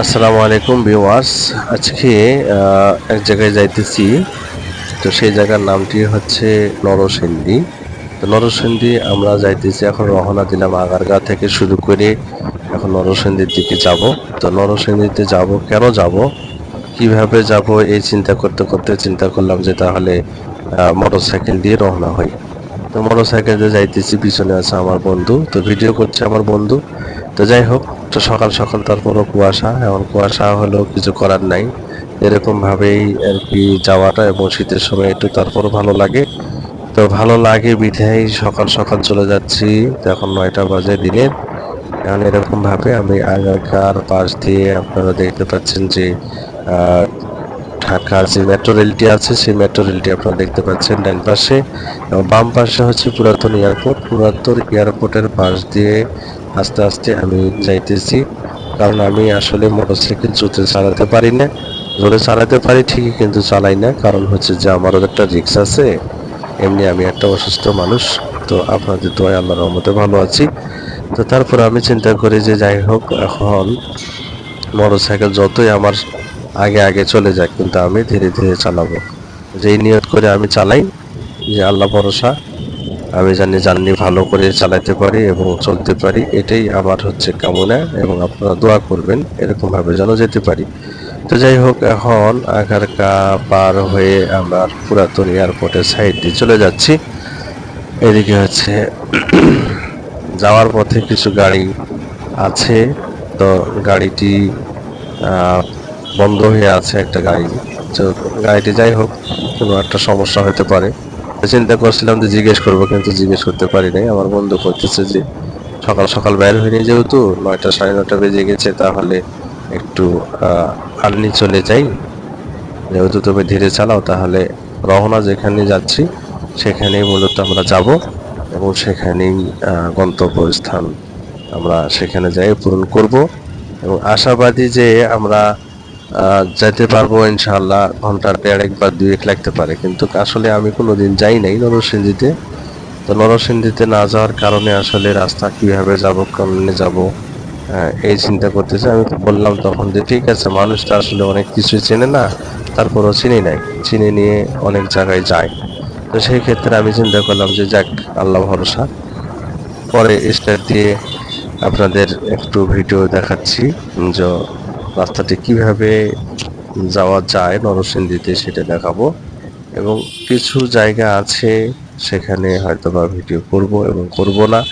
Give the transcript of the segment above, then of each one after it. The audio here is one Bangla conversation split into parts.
আসসালামু আলাইকুম ভিউয়ার্স। আজকে এক জায়গায় যাইতেছি। তো সেই জায়গার নামটি হচ্ছে নরসিংদী। তো নরসিংদী আমরা যাইতেছি এখন রওনা দিলাম আগারগা থেকে শুরু করে এখন নরসিংদীর দিকে যাব। তো নরসিংদীতে যাব, কেন যাব? কীভাবে যাব? এই চিন্তা করতে করতে চিন্তা করলাম যে তাহলে মোটর সাইকেল দিয়ে রওনা হই। তো মোটর সাইকেল দিয়ে যাইতেছি, পিছনে আছে আমার বন্ধু। তো ভিডিও করছে আমার বন্ধু। তো যাই হোক তো সকাল সকাল তারপরও কুয়াশা এমন কুয়াশা হলেও কিছু করার নাই। এরকম ভাবেই আর কি যাওয়াটা এবং শীতের সময় একটু তারপরও ভালো লাগে। তো ভালো লাগে বিধায় সকাল সকাল চলে যাচ্ছি। এখন নয়টা বাজে দিনের। এখন এরকমভাবে আমি আগারকার পাশ দিয়ে আপনারা দেখতে পাচ্ছেন যে ঢাকার যে মেট্রো রেলটি আছে, সেই মেট্রো রেলটি আপনারা দেখতে পাচ্ছেন ডান পাশে। এবং বাম পাশে হচ্ছে পুরাতন এয়ারপোর্ট। পুরাতন এয়ারপোর্টের পাশ দিয়ে আস্তে আস্তে আমি যাইতেছি। কারণ আমি আসলে মোটরসাইকেল জোরে চালাতে পারি না জোরে চালাতে পারি, ঠিকই কিন্তু চালাই না। কারণ হচ্ছে যে আমারও একটা রিক্স আছে। এমনি আমি একটা অসুস্থ মানুষ। তো আপনাদের দোয়ায় আল্লাহর রহমতে ভালো আছি। তো তারপর আমি চিন্তা করি যে যাই হোক, এখন মোটরসাইকেল যতই আমার আগে আগে চলে যাক, কিন্তু আমি ধীরে ধীরে চালাবো। যেই নিয়ত করে আমি চালাই, যে আল্লাহ ভরসা আমি জানি জার্নি ভালো করে চালাতে পারি এবং চলতে পারি, এটাই আমার হচ্ছে কামনা এবং আপনারা দোয়া করবেন এরকম ভাবে যেন যেতে পারি। তো যাই হোক, এখন আগারকা পার হয়ে আমরা পুরাতন এয়ারপোর্টের সাইড দিয়ে চলে যাচ্ছি। এদিকে হচ্ছে যাওয়ার পথে কিছু গাড়ি আছে, তো গাড়িটি বন্ধ হয়ে আছে একটা গাড়ি। তো গাড়িটি যাই হোক, কোনো একটা সমস্যা হতে পারে। চিন্তা করছিলাম যে জিজ্ঞেস করব, কিন্তু জিজ্ঞেস করতে পারি নাই। আমার বন্ধু করতেছে যে সকাল সকাল বের হয়নি যেহেতু, নয়টা সাড়ে নয়টা বেজে গেছে, তাহলে একটু আর্লি চলে যাই। যেহেতু তুমি ধীরে চালাও, তাহলে রওনা যেখানে যাচ্ছি, সেখানেই মূলত আমরা যাব এবং সেখানেই গন্তব্যস্থান আমরা সেখানে যাই, পূরণ করব। এবং আশাবাদী যে আমরা যেতে পারব ইনশাআল্লাহ। ঘণ্টার দেড়েক বা দুয়েক লাগতে পারে। কিন্তু আসলে আমি কোনো দিন যাই নাই নরসিংদীতে। তো নরসিংদীতে না যাওয়ার কারণে আসলে রাস্তা কীভাবে যাব, কেমনে যাব এই চিন্তা করতেছে। আমি বললাম তখন যে, ঠিক আছে মানুষ তো আসলে অনেক কিছু চেনে না। তারপরও চিনি নাই। চিনে নিয়ে অনেক জায়গায় যায়। তো সেই ক্ষেত্রে আমি চিন্তা করলাম যে, যাক, আল্লাহ ভরসা। পরে স্টার্ট দিয়ে আপনাদের একটু ভিডিও দেখাচ্ছি। যে রাস্তাটি কীভাবে যাওয়া যায়, নরসিংদীতে সেটা দেখাবো। এবং কিছু জায়গা আছে, সেখানে হয়তো বা ভিডিও করব এবং করব না।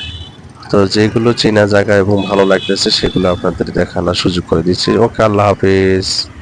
তো যেগুলো চেনা জায়গা এবং ভালো লাগতেছে, সেগুলো আপনাদের দেখানোর সুযোগ করে দিচ্ছি। ওকে, আল্লাহ হাফেজ।